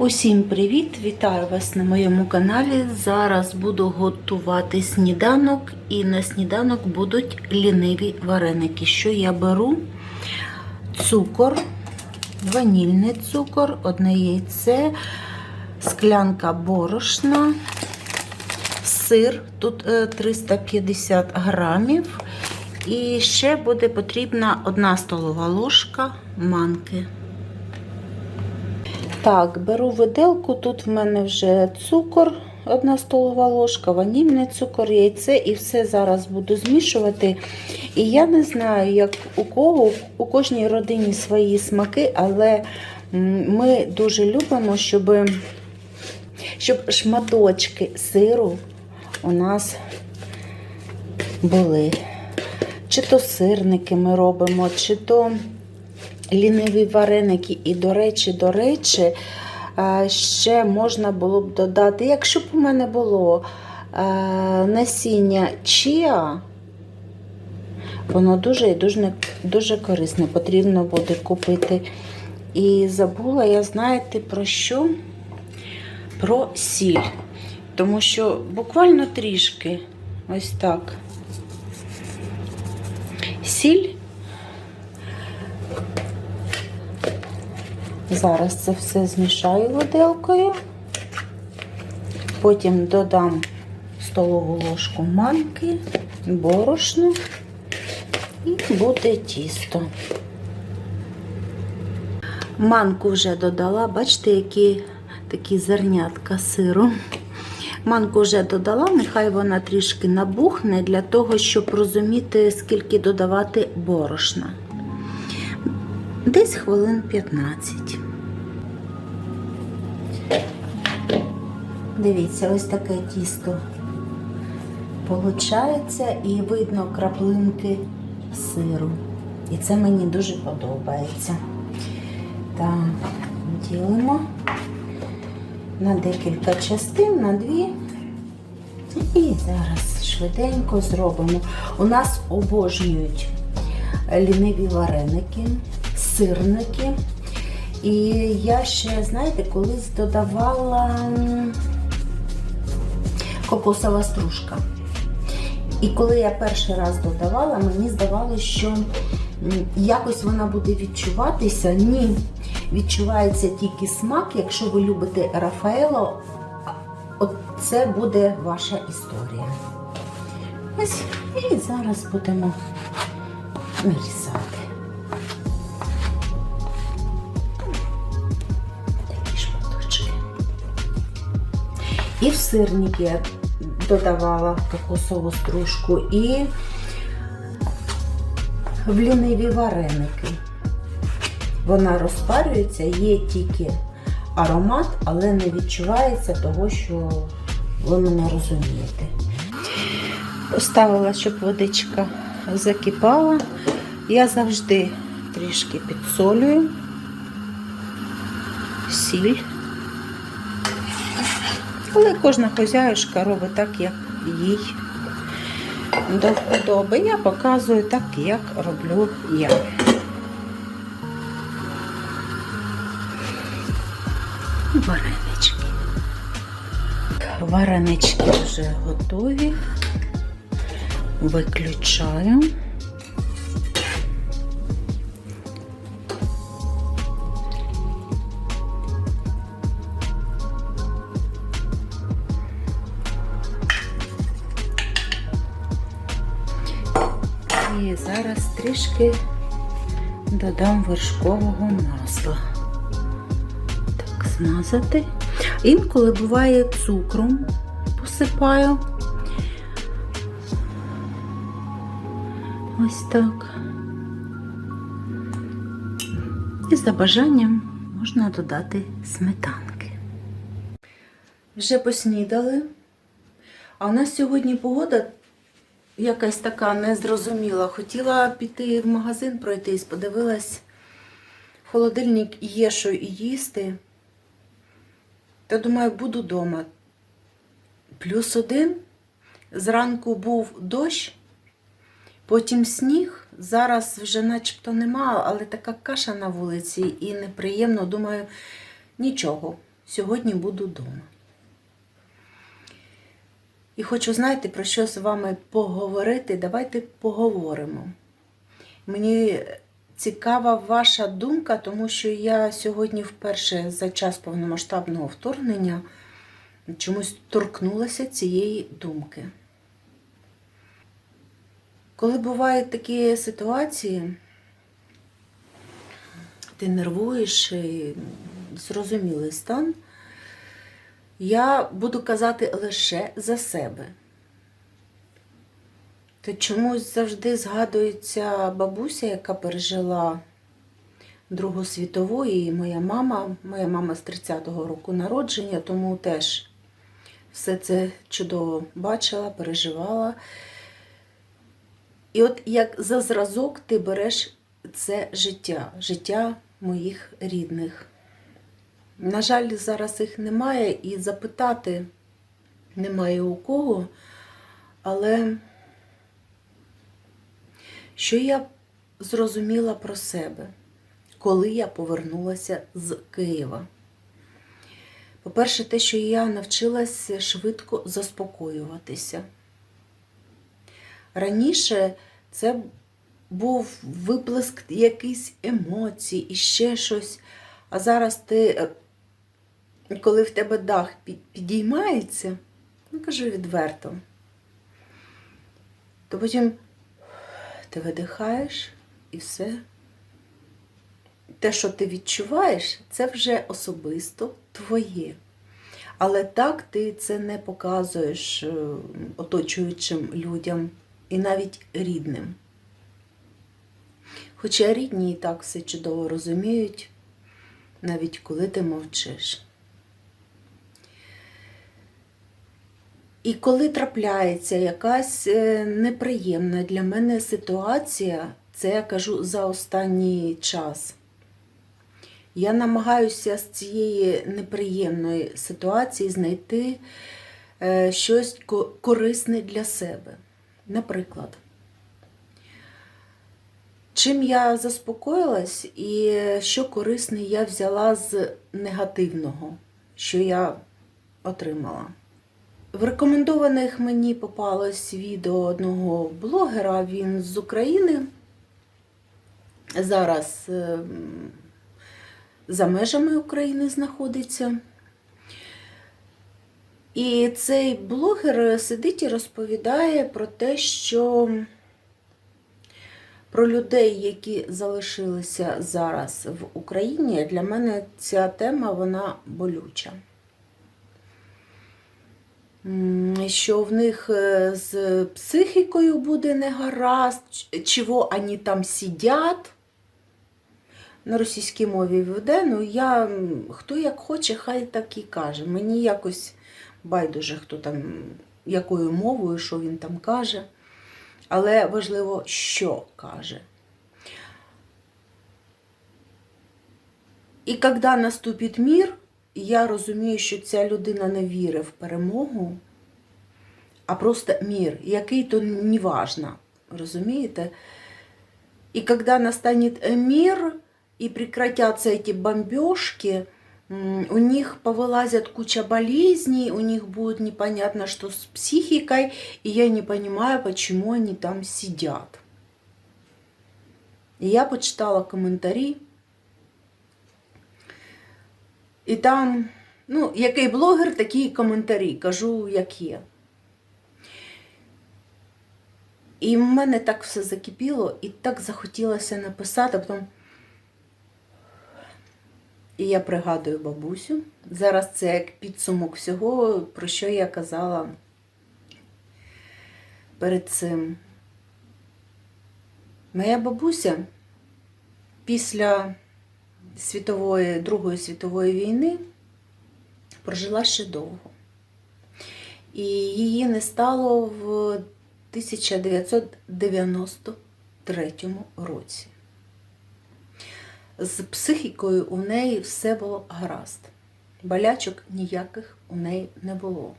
Усім привіт! Вітаю вас на моєму каналі. Зараз буду готувати сніданок, і на сніданок будуть ліниві вареники. Що я беру? Цукор, ванільний цукор, одне яйце, склянка борошна, сир, тут е, 350 грамів. І ще буде потрібна одна столова ложка манки. Так, беру виделку, тут в мене вже цукор, одна столова ложка, ванільний цукор, яйце і все зараз буду змішувати. І я не знаю, як у кого, у кожній родині свої смаки, але ми дуже любимо, щоб, щоб шматочки сиру у нас були. Чи то сирники ми робимо, чи то ліниві вареники. І, до речі, до речі, ще можна було б додати, якщо б у мене було насіння чіа, воно дуже і дуже, дуже корисне, потрібно буде купити. І забула я, знаєте, про що? Про сіль. Тому що буквально трішки ось так. Сіль. Зараз це все змішаю виделкою, потім додам столову ложку манки, борошно і буде тісто. Манку вже додала, бачите, які такі зернятка сиру. Манку вже додала, нехай вона трішки набухне для того, щоб розуміти, скільки додавати борошна. Десь хвилин 15. Дивіться, ось таке тісто получається і видно краплинки сиру. І це мені дуже подобається. Так, ділимо на декілька частин, на дві. І зараз швиденько зробимо. У нас обожнюють ліниві вареники, сирники. І я ще, знаєте, колись додавала кокосова стружка. І коли я перший раз додавала, мені здавалося, що якось вона буде відчуватися. Ні, відчувається тільки смак. Якщо ви любите Рафаело, от це буде ваша історія. Ось, і зараз будемо нарізати. І в сирник я додавала кокосову стружку, і в ліниві вареники. Вона розпарюється, є тільки аромат, але не відчувається того, що ви мене розумієте. Поставила, щоб водичка закипала. Я завжди трішки підсолюю, сіль. Але кожна хозяюшка робить так, як їй до вподоби. Я показую так, як роблю я. Варенички. Варенички вже готові. Виключаю. Трішки додам вершкового масла. Так, змазати. Інколи буває цукром посипаю. Ось так. І за бажанням можна додати сметанки. Вже поснідали. А у нас сьогодні погода якась така незрозуміла. Хотіла піти в магазин пройтись, подивилась, холодильник є що і їсти. Та думаю, буду вдома. Плюс один. Зранку був дощ, потім сніг. Зараз вже начебто нема, але така каша на вулиці і неприємно. Думаю, нічого. сьогодні буду вдома. І хочу, знаєте, про що з вами поговорити. Давайте поговоримо. Мені цікава ваша думка, тому що я сьогодні вперше за час повномасштабного вторгнення чомусь торкнулася цієї думки. Коли бувають такі ситуації, ти нервуєш, і зрозумілий стан, я буду казати лише за себе. То чомусь завжди згадується бабуся, яка пережила Другу світову, і моя мама, моя мама з 30-го року народження, тому теж все це чудово бачила, переживала. І от як за зразок ти береш це життя, життя моїх рідних. На жаль, зараз їх немає і запитати немає у кого, але що я зрозуміла про себе, коли я повернулася з Києва? По-перше, те, що я навчилася швидко заспокоюватися. Раніше це був виплеск якихось емоцій і ще щось. А зараз ти, коли в тебе дах підіймається, ну кажу відверто, то потім ти видихаєш і все. Те, що ти відчуваєш, це вже особисто твоє. Але так ти це не показуєш е, оточуючим людям і навіть рідним. Хоча рідні і так все чудово розуміють, навіть коли ти мовчиш. І коли трапляється якась е, неприємна для мене ситуація, це я кажу за останній час. Я намагаюся з цієї неприємної ситуації знайти е, щось корисне для себе. Наприклад, чим я заспокоїлась і що корисне я взяла з негативного, що я отримала. В рекомендованих мені попалось відео одного блогера, він з України. Зараз ем, за межами України знаходиться. І цей блогер сидить і розповідає про те, що про людей, які залишилися зараз в Україні, для мене ця тема вона болюча. Що в них е, з психікою буде негаразд, чого вони там сидять. На російській мові веде, ну я хто як хоче, хай так і каже. Мені якось байдуже, хто там, якою мовою, що він там каже. Але важливо, що каже. І коли наступить мір, я розумію, що ця людина не вірить в перемогу, а просто мір, який то не важно, розумієте? И когда настанет э, мир и прекратятся эти бомбежки, м, у них повылазят куча болезней, у них будет непонятно, что с психикой, и я не понимаю, почему они там сидят. И я почитала коментарі, і там, ну, який блогер, такі коментарі, кажу, як є. І в мене так все закипіло, і так захотілося написати. Потім... І я пригадую бабусю. Зараз це як підсумок всього, про що я казала перед цим. Моя бабуся після світової, Другої світової війни прожила ще довго. І її не стало в 1993 році. З психікою у неї все було гаразд. Болячок ніяких у неї не було.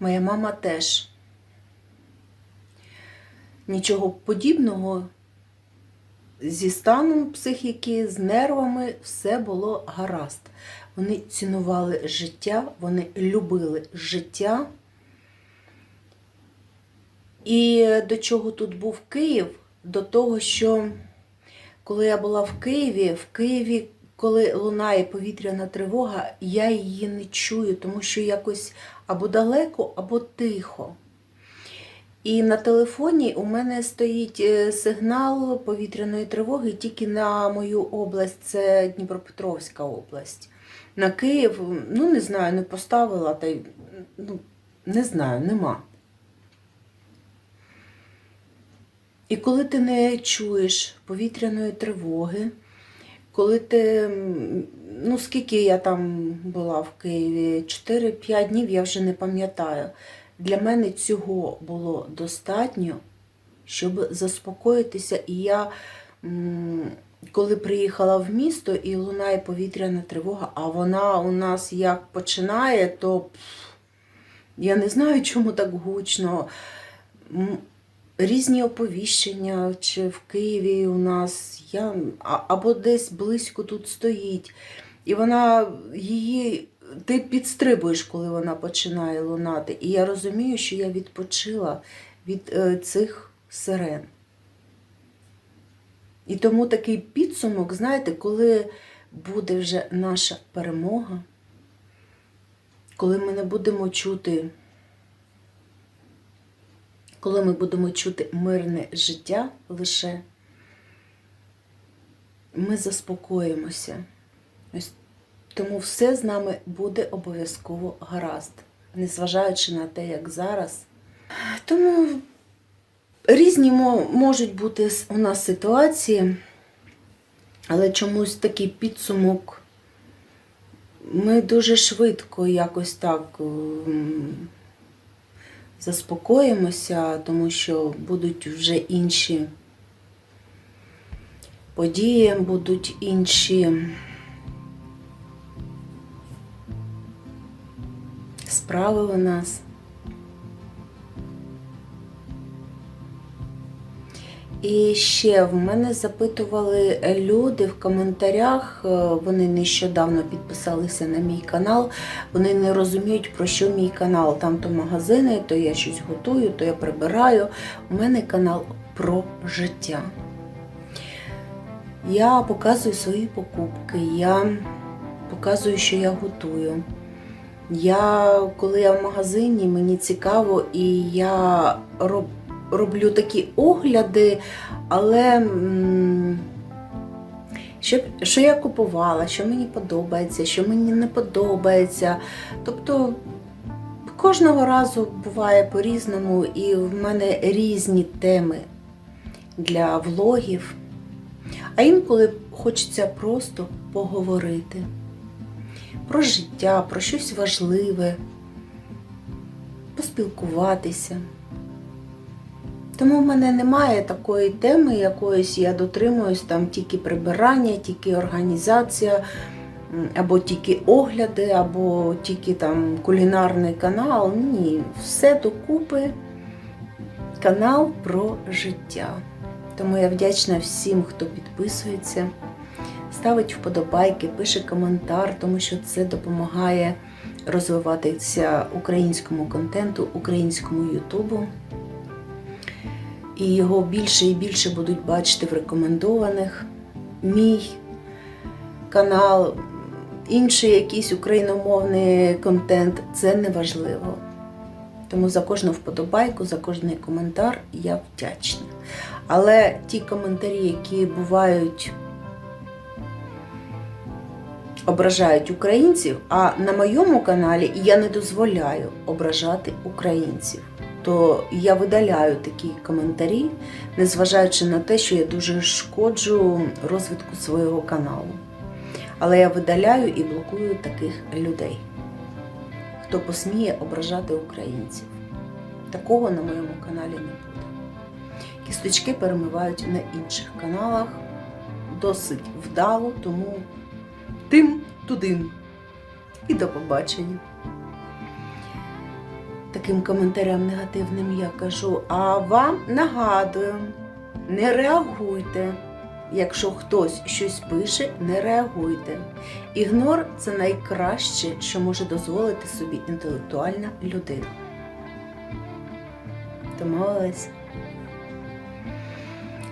Моя мама теж нічого подібного зі станом психіки, з нервами все було гаразд. Вони цінували життя, вони любили життя. І до чого тут був Київ? До того, що коли я була в Києві, в Києві, коли лунає повітряна тривога, я її не чую, тому що якось або далеко, або тихо. І на телефоні у мене стоїть е, сигнал повітряної тривоги тільки на мою область, це Дніпропетровська область. На Київ, ну не знаю, не поставила, та й ну, не знаю, нема. І коли ти не чуєш повітряної тривоги, коли ти, ну скільки я там була в Києві, 4-5 днів, я вже не пам'ятаю. Для мене цього було достатньо, щоб заспокоїтися. І я, коли приїхала в місто і лунає повітряна тривога, а вона у нас як починає, то я не знаю, чому так гучно. Різні оповіщення, чи в Києві у нас, я, або десь близько тут стоїть. І вона її, ти підстрибуєш, коли вона починає лунати. І я розумію, що я відпочила від е, цих сирен. І тому такий підсумок, знаєте, коли буде вже наша перемога, коли ми не будемо чути коли ми будемо чути мирне життя лише, ми заспокоїмося. Ось тому все з нами буде обов'язково гаразд, незважаючи на те, як зараз. Тому різні можуть бути у нас ситуації, але чомусь такий підсумок. Ми дуже швидко якось так заспокоїмося, тому що будуть вже інші події, будуть інші справи у нас. І ще в мене запитували люди в коментарях, е, вони нещодавно підписалися на мій канал, вони не розуміють, про що мій канал. Там то магазини, то я щось готую, то я прибираю. У мене канал про життя. Я показую свої покупки, я показую, що я готую. Я, коли я в магазині, мені цікаво, і я роб, роблю такі огляди, але що, що я купувала, що мені подобається, що мені не подобається. Тобто кожного разу буває по-різному, і в мене різні теми для влогів. А інколи хочеться просто поговорити про життя, про щось важливе, поспілкуватися. Тому в мене немає такої теми, якоїсь я дотримуюсь там тільки прибирання, тільки організація, або тільки огляди, або тільки там кулінарний канал. Ні, все докупи канал про життя. Тому я вдячна всім, хто підписується, ставить вподобайки, пише коментар, тому що це допомагає розвиватися українському контенту, українському Ютубу. І його більше і більше будуть бачити в рекомендованих. Мій канал, інший якийсь україномовний контент це не важливо. Тому за кожну вподобайку, за кожний коментар я вдячна. Але ті коментарі, які бувають, ображають українців, а на моєму каналі я не дозволяю ображати українців, то я видаляю такі коментарі, незважаючи на те, що я дуже шкоджу розвитку свого каналу. Але я видаляю і блокую таких людей, хто посміє ображати українців. Такого на моєму каналі не буде. Кісточки перемивають на інших каналах досить вдало, тому тим тудим. І до побачення. Таким коментарям негативним я кажу, а вам нагадую, не реагуйте Якщо хтось щось пише, не реагуйте. Ігнор це найкраще, що може дозволити собі інтелектуальна людина. Домовились?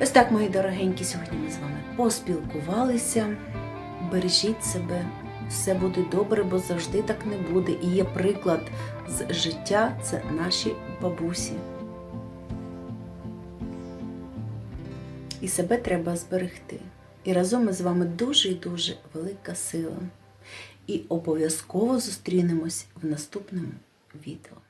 Ось так, мої дорогенькі, сьогодні ми з вами поспілкувалися. Бережіть себе, все буде добре, бо завжди так не буде. І є приклад з життя це наші бабусі. І себе треба зберегти. І разом ми з вами дуже і дуже велика сила. І обов'язково зустрінемось в наступному відео.